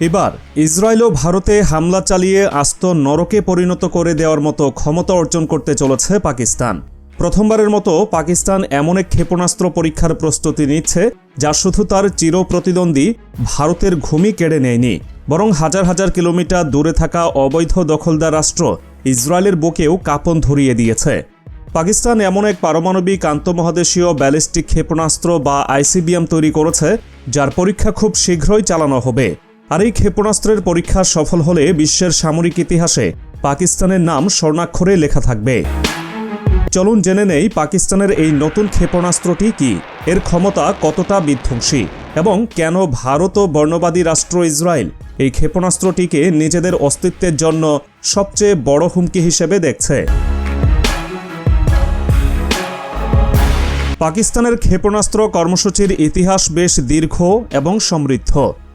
এবার ইসরায়েল ও ভারতে হামলা চালিয়ে আস্ত নরকে পরিণত করে দেওয়ার মতো ক্ষমতা অর্জন করতে চলেছে পাকিস্তান। প্রথমবারের মতো পাকিস্তান এমন এক ক্ষেপণাস্ত্র পরীক্ষার প্রস্তুতি নিচ্ছে, যা শুধু তার চির প্রতিদ্বন্দ্বী ভারতের ঘুমি কেড়ে নেয়নি, বরং হাজার হাজার কিলোমিটার দূরে থাকা অবৈধ দখলদার রাষ্ট্র ইসরায়েলের বুকেও কাঁপন ধরিয়ে দিয়েছে। পাকিস্তান এমন এক পারমাণবিক আন্তঃমহাদেশীয় ব্যালিস্টিক ক্ষেপণাস্ত্র বা আইসিবিএম তৈরি করেছে, যার পরীক্ষা খুব শীঘ্রই চালানো হবে। আর এই ক্ষেপণাস্ত্রের পরীক্ষা সফল হলে বিশ্বের সামরিক ইতিহাসে পাকিস্তানের নাম স্বর্ণাক্ষরে লেখা থাকবে। চলুন জেনে নেই পাকিস্তানের এই নতুন ক্ষেপণাস্ত্রটি কি, এর ক্ষমতা কতটা বিধ্বংসী এবং কেন ভারত ও বর্ণবাদী রাষ্ট্র ইসরায়েল এই ক্ষেপণাস্ত্রটিকে নিজেদের অস্তিত্বের জন্য সবচেয়ে বড় হুমকি হিসেবে দেখছে। পাকিস্তানের ক্ষেপণাস্ত্র কর্মসূচির ইতিহাস বেশ দীর্ঘ এবং সমৃদ্ধ।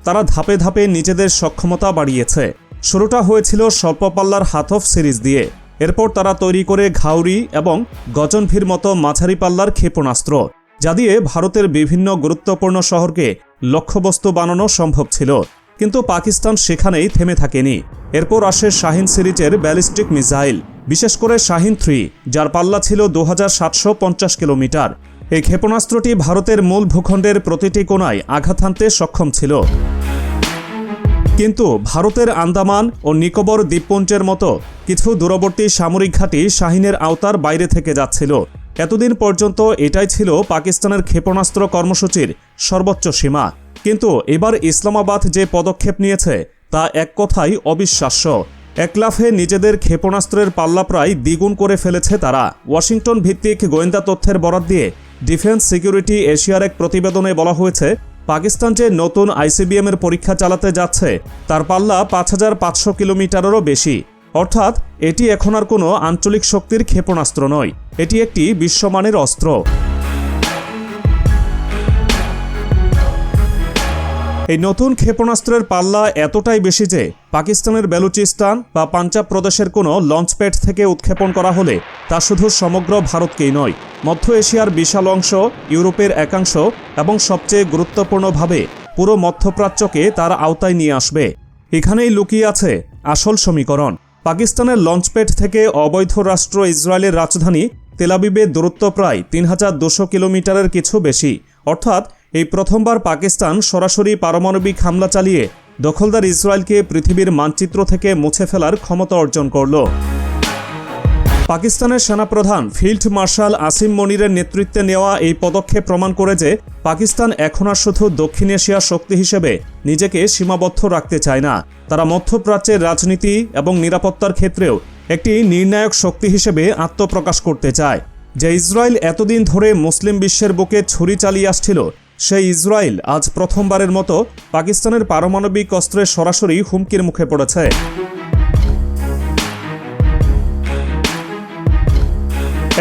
তারা ধাপে ধাপে নিজেদের সক্ষমতা বাড়িয়েছে। শুরুটা হয়েছিল স্বল্প পাল্লার হাতফ সিরিজ দিয়ে। এরপর তারা তৈরি করে ঘাউরি এবং গজনভির মতো মাঝারি পাল্লার ক্ষেপণাস্ত্র, যা দিয়ে ভারতের বিভিন্ন গুরুত্বপূর্ণ শহরকে লক্ষ্যবস্তু বানানো সম্ভব ছিল। কিন্তু পাকিস্তান সেখানেই থেমে থাকেনি। এরপর আসে শাহিন সিরিজের ব্যালিস্টিক মিসাইল, বিশেষ করে শাহিন থ্রি, যার পাল্লা ছিল দু হাজার সাতশো পঞ্চাশ কিলোমিটার। এই ক্ষেপণাস্ত্রটি ভারতের মূল ভূখণ্ডের প্রতিটি কোণায় আঘাত হানতে সক্ষম ছিল। কিন্তু ভারতের আন্দামান ও নিকোবর দ্বীপপুঞ্জের মতো কিছু দূরবর্তী সামরিক ঘাঁটি শাহিনের আওতার বাইরে থেকে যাচ্ছিল। এতদিন পর্যন্ত এটাই ছিল পাকিস্তানের ক্ষেপণাস্ত্র কর্মসূচির সর্বোচ্চ সীমা। কিন্তু এবার ইসলামাবাদ যে পদক্ষেপ নিয়েছে, তা এক কথাই অবিশ্বাস্য। একলাফে নিজেদের ক্ষেপণাস্ত্রের পাল্লা প্রায় দ্বিগুণ করে ফেলেছে তারা। ওয়াশিংটন ভিত্তিক গোয়েন্দা তথ্যের বরাত দিয়ে ডিফেন্স সিকিউরিটি এশিয়ার এক প্রতিবেদনে বলা হয়েছে পাকিস্তান যে নতুন আইসিবিএম এর পরীক্ষা চালাতে যাচ্ছে, তার পাল্লা পাঁচ হাজার পাঁচশো কিলোমিটারেরও বেশি। অর্থাৎ, এটি এখন আর কোনো আঞ্চলিক শক্তির ক্ষেপণাস্ত্র নয়। এটি একটি বিশ্বমানের অস্ত্র। এই নতুন ক্ষেপণাস্ত্রের পাল্লা এতটাই বেশি যে পাকিস্তানের বেলুচিস্তান বা পাঞ্জাব প্রদেশের কোনো লঞ্চপ্যাড থেকে উৎক্ষেপণ করা হলে তা শুধু সমগ্র ভারতকেই নয়, মধ্য এশিয়ার বিশাল অংশ, ইউরোপের একাংশ এবং সবচেয়ে গুরুত্বপূর্ণভাবে পুরো মধ্যপ্রাচ্যকে তার আওতায় নিয়ে আসবে। এখানেই লুকিয়ে আছে আসল সমীকরণ। পাকিস্তানের লঞ্চপ্যাড থেকে অবৈধ রাষ্ট্র ইসরায়েলের রাজধানী তেলাবিবের দূরত্ব প্রায় তিন হাজার দুশো কিলোমিটারের কিছু বেশি, অর্থাৎ এই প্রথমবার পাকিস্তান সরাসরি পারমাণবিক হামলা চালিয়ে দখলদার ইসরায়েলকে পৃথিবীর মানচিত্র থেকে মুছে ফেলার ক্ষমতা অর্জন করল। পাকিস্তানের সেনাপ্রধান, ফিল্ড মার্শাল আসিম মনিরের নেতৃত্বে নেওয়া এই পদক্ষেপ প্রমাণ করে যে পাকিস্তান এখন আর শুধু দক্ষিণ এশিয়ার শক্তি হিসেবে নিজেকে সীমাবদ্ধ রাখতে চায় না। তারা মধ্যপ্রাচ্যের রাজনীতি এবং নিরাপত্তার ক্ষেত্রেও একটি নির্ণায়ক শক্তি হিসেবে আত্মপ্রকাশ করতে চায়। যে ইসরায়েল এতদিন ধরে মুসলিম বিশ্বের বুকে ছুরি চালিয়ে আসছিল সেই ইসরায়েল আজ প্রথমবারের মতো পাকিস্তানের পারমাণবিক অস্ত্রের সরাসরি হুমকির মুখে পড়েছে।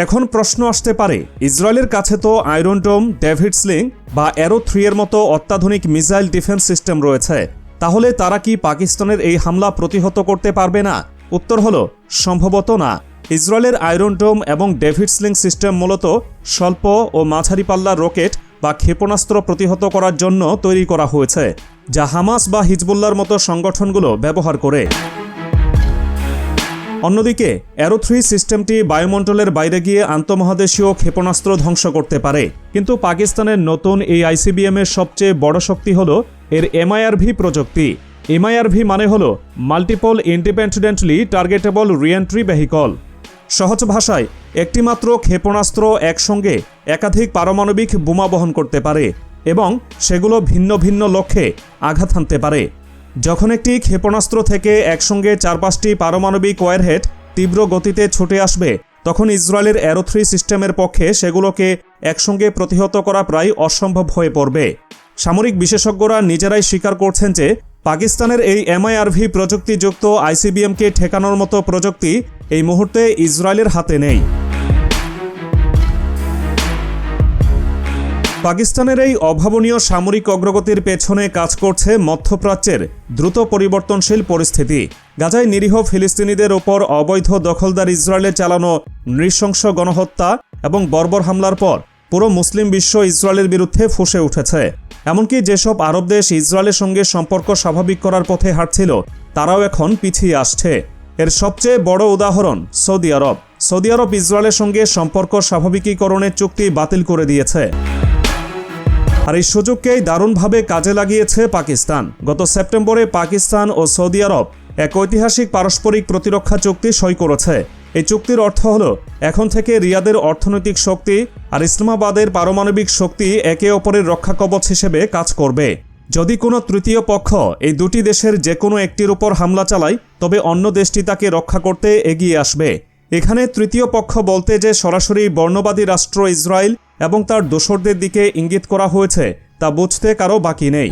এখন প্রশ্ন আসতে পারে, ইসরায়েলের কাছে তো আয়রন ডোম, ডেভিড স্লিং বা অ্যারো থ্রি এর মতো অত্যাধুনিক মিসাইল ডিফেন্স সিস্টেম রয়েছে। তাহলে তারা কি পাকিস্তানের এই হামলা প্রতিহত করতে পারবে না? উত্তর হলো, সম্ভবত না। ইসরায়েলের আয়রন ডোম এবং ডেভিড স্লিং সিস্টেম মূলত স্বল্প ও মাঝারি পাল্লার রকেট বা ক্ষেপণাস্ত্র প্রতিহত করার জন্য তৈরি করা হয়েছে, যা হামাস বা হিজবুল্লার মতো সংগঠনগুলো ব্যবহার করে। অন্যদিকে অ্যারো থ্রি সিস্টেমটি বায়ুমণ্ডলের বাইরে গিয়ে আন্তঃমহাদেশীয় ক্ষেপণাস্ত্র ধ্বংস করতে পারে। কিন্তু পাকিস্তানের নতুন এই আইসিবিএম এর সবচেয়ে বড় শক্তি হল এর এমআইআরভি প্রযুক্তি। এমআইআরভি মানে হল multiple independently targetable reentry vehicle সহজ ভাষায় একটিমাত্র ক্ষেপণাস্ত্র একসঙ্গে একাধিক পারমাণবিক বোমা বহন করতে পারে এবং সেগুলো ভিন্ন ভিন্ন লক্ষ্যে আঘাত হানতে পারে। যখন একটি ক্ষেপণাস্ত্র থেকে একসঙ্গে চার পাঁচটি পারমাণবিক ওয়ারহেড তীব্র গতিতে ছুটে আসবে, তখন ইসরায়েলের অ্যারোথ্রি সিস্টেমের পক্ষে সেগুলোকে একসঙ্গে প্রতিহত করা প্রায় অসম্ভব হয়ে পড়বে। সামরিক বিশেষজ্ঞরা নিজেরাই স্বীকার করছেন যে পাকিস্তানের এই এমআইআরভি প্রযুক্তিযুক্ত আইসিবিএমকে ঠেকানোর মতো প্রযুক্তি এই মুহূর্তে ইসরায়েলের হাতে নেই। পাকিস্তানের এই অভাবনীয় সামরিক অগ্রগতির পেছনে কাজ করছে মধ্যপ্রাচ্যের দ্রুত পরিবর্তনশীল পরিস্থিতি। গাজায় নিরীহ ফিলিস্তিনিদের ওপর অবৈধ দখলদার ইসরায়েলে চালানো নৃশংস গণহত্যা এবং বর্বর হামলার পর পুরো মুসলিম বিশ্ব ইসরায়েলের বিরুদ্ধে ফুসে উঠেছে। এমনকি যেসব আরব দেশ ইসরায়েলের সঙ্গে সম্পর্ক স্বাভাবিক করার পথে হাঁটছিল, তারাও এখন পিছিয়ে আসছে। এর সবচেয়ে বড় উদাহরণ সৌদি আরব। সৌদি আরব ইসরায়েলের সঙ্গে সম্পর্ক স্বাভাবিকীকরণের চুক্তি বাতিল করে দিয়েছে। আর এই সুযোগকেই দারুণভাবে কাজে লাগিয়েছে পাকিস্তান। গত সেপ্টেম্বরে পাকিস্তান ও সৌদি আরব এক ঐতিহাসিক পারস্পরিক প্রতিরক্ষা চুক্তি সই করেছে। এই চুক্তির অর্থ হল, এখন থেকে রিয়াদের অর্থনৈতিক শক্তি আর ইসলামাবাদের পারমাণবিক শক্তি একে অপরের রক্ষা কবচ হিসেবে কাজ করবে। যদি কোনো তৃতীয় পক্ষ এই দুটি দেশের যে কোনো একটির উপর হামলা চালায়, তবে অন্য দেশটি তাকে রক্ষা করতে এগিয়ে আসবে। এখানে তৃতীয় পক্ষ বলতে যে সরাসরি বর্ণবাদী রাষ্ট্র ইসরায়েল এবং তার দোসরদের দিকে ইঙ্গিত করা হয়েছে, তা বুঝতে কারও বাকি নেই।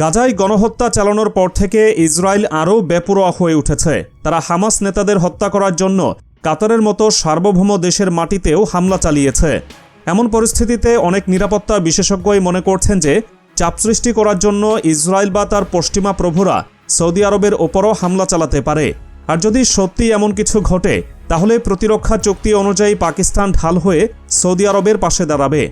গাজায় গণহত্যা চালানোর পর থেকে ইসরায়েল আরও বেপরোয়া হয়ে উঠেছে। তারা হামাস নেতাদের হত্যা করার জন্য কাতারের মতো সার্বভৌম দেশের মাটিতেও হামলা চালিয়েছে। এমন পরিস্থিতিতে অনেক নিরাপত্তা বিশেষজ্ঞই মনে করছেন যে, চাপ সৃষ্টি করার জন্য ইসরায়েল বা তার পশ্চিমা প্রভুরা সৌদি আরবের ওপরও হামলা চালাতে পারে। আর যদি সত্যি এমন কিছু ঘটে, তাহলে প্রতিরক্ষা চুক্তি অনুযায়ী পাকিস্তান ঢাল হয়ে সৌদি আরবের পাশে দাঁড়াবে।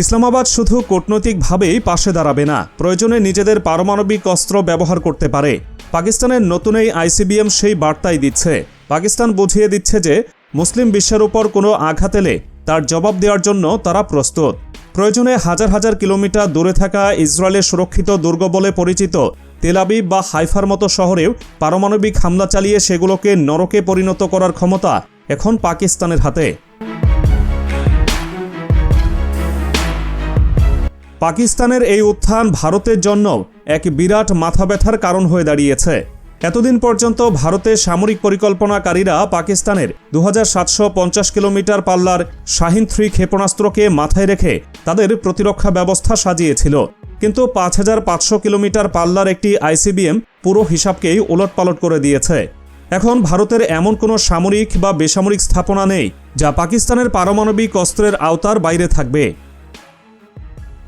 ইসলামাবাদ শুধু কূটনৈতিকভাবেই পাশে দাঁড়াবে না, প্রয়োজনে নিজেদের পারমাণবিক অস্ত্র ব্যবহার করতে পারে। পাকিস্তানের নতুন এই আইসিবিএম সেই বার্তাই দিচ্ছে। পাকিস্তান বুঝিয়ে দিচ্ছে যে, মুসলিম বিশ্বের উপর কোনো আঘাত এলে তার জবাব দেওয়ার জন্য তারা প্রস্তুত। প্রয়োজনে হাজার হাজার কিলোমিটার দূরে থাকা ইসরায়েলের সুরক্ষিত দুর্গ বলে পরিচিত তেলাবিব বা হাইফার মতো শহরেও পারমাণবিক হামলা চালিয়ে সেগুলোকে নরকে পরিণত করার ক্ষমতা এখন পাকিস্তানের হাতে। পাকিস্তানের এই উত্থান ভারতের জন্য এক বিরাট মাথা ব্যথার কারণ হয়ে দাঁড়িয়েছে। এতদিন পর্যন্ত ভারতের সামরিক পরিকল্পনাকারীরা পাকিস্তানের দু হাজার সাতশো পঞ্চাশ কিলোমিটার পাল্লার শাহিন থ্রি ক্ষেপণাস্ত্রকে মাথায় রেখে তাদের প্রতিরক্ষা ব্যবস্থা সাজিয়েছিল। কিন্তু পাঁচ হাজার পাঁচশো কিলোমিটার পাল্লার একটি আইসিবিএম পুরো হিসাবকেই ওলটপালট করে দিয়েছে। এখন ভারতের এমন কোনো সামরিক বা বেসামরিক স্থাপনা নেই যা পাকিস্তানের পারমাণবিক অস্ত্রের আওতার বাইরে থাকবে।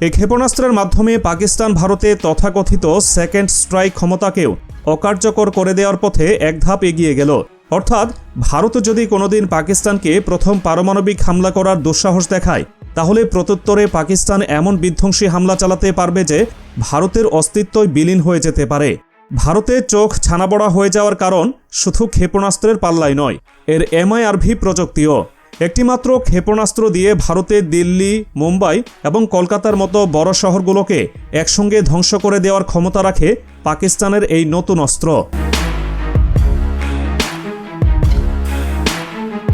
এই ক্ষেপণাস্ত্রের মাধ্যমে পাকিস্তান, ভারতে তথাকথিত সেকেন্ড স্ট্রাইক ক্ষমতাকেও অকার্যকর করে দেওয়ার পথে এক ধাপ এগিয়ে গেল। অর্থাৎ, ভারত যদি কোনোদিন পাকিস্তানকে প্রথম পারমাণবিক হামলা করার দুঃসাহস দেখায়, তাহলে প্রত্যুত্তরে পাকিস্তান এমন বিধ্বংসী হামলা চালাতে পারবে যে ভারতের অস্তিত্বই বিলীন হয়ে যেতে পারে। ভারতে চোখ ছানাবড়া হয়ে যাওয়ার কারণ শুধু ক্ষেপণাস্ত্রের পাল্লাই নয়, এর এমআইআরভি প্রযুক্তিও। একটিমাত্র ক্ষেপণাস্ত্র দিয়ে ভারতের দিল্লি, মুম্বাই এবং কলকাতার মতো বড় শহরগুলোকে একসঙ্গে ধ্বংস করে দেওয়ার ক্ষমতা রাখে পাকিস্তানের এই নতুন অস্ত্র।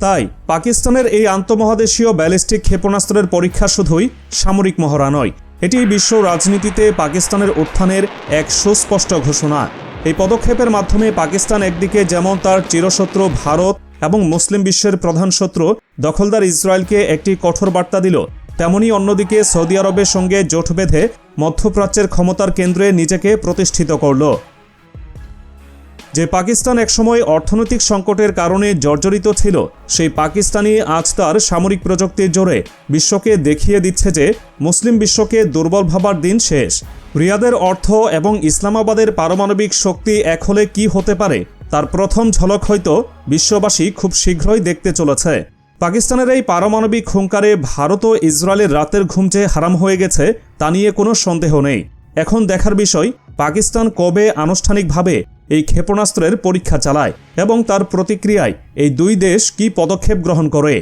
তাই পাকিস্তানের এই আন্তমহাদেশীয় ব্যালিস্টিক ক্ষেপণাস্ত্রের পরীক্ষা শুধুই সামরিক মহড়া নয়, এটি বিশ্ব রাজনীতিতে পাকিস্তানের উত্থানের এক সুস্পষ্ট ঘোষণা। এই পদক্ষেপের মাধ্যমে পাকিস্তান একদিকে যেমন তার চিরশত্রু ভারত এবং মুসলিম বিশ্বের প্রধান শত্রু দখলদার ইসরায়েলকে একটি কঠোর বার্তা দিল। তেমনি অন্যদিকে সৌদি আরবের সঙ্গে জোট বেঁধে মধ্যপ্রাচ্যের ক্ষমতার কেন্দ্রে নিজেকে প্রতিষ্ঠিত করল। যে পাকিস্তান একসময় অর্থনৈতিক সংকটের কারণে জর্জরিত ছিল, সেই পাকিস্তানি আজ তার সামরিক প্রযুক্তির জোরে বিশ্বকে দেখিয়ে দিচ্ছে যে মুসলিম বিশ্বকে দুর্বল ভাবার দিন শেষ। রিয়াদের অর্থ এবং ইসলামাবাদের পারমাণবিক শক্তি এক হলে কি হতে পারে তার প্রথম ঝলক হয়তো বিশ্ববাসী খুব শীঘ্রই দেখতে চলেছে। পাকিস্তানের এই পারমাণবিক হুঙ্কারে ভারত ও ইসরায়েলের রাতের ঘুম যে হারাম হয়ে গেছে, তা নিয়ে কোনো সন্দেহ নেই। এখন দেখার বিষয়, পাকিস্তান কবে আনুষ্ঠানিকভাবে এই ক্ষেপণাস্ত্রের পরীক্ষা চালায় এবং তার প্রতিক্রিয়ায় এই দুই দেশ কি পদক্ষেপ গ্রহণ করে।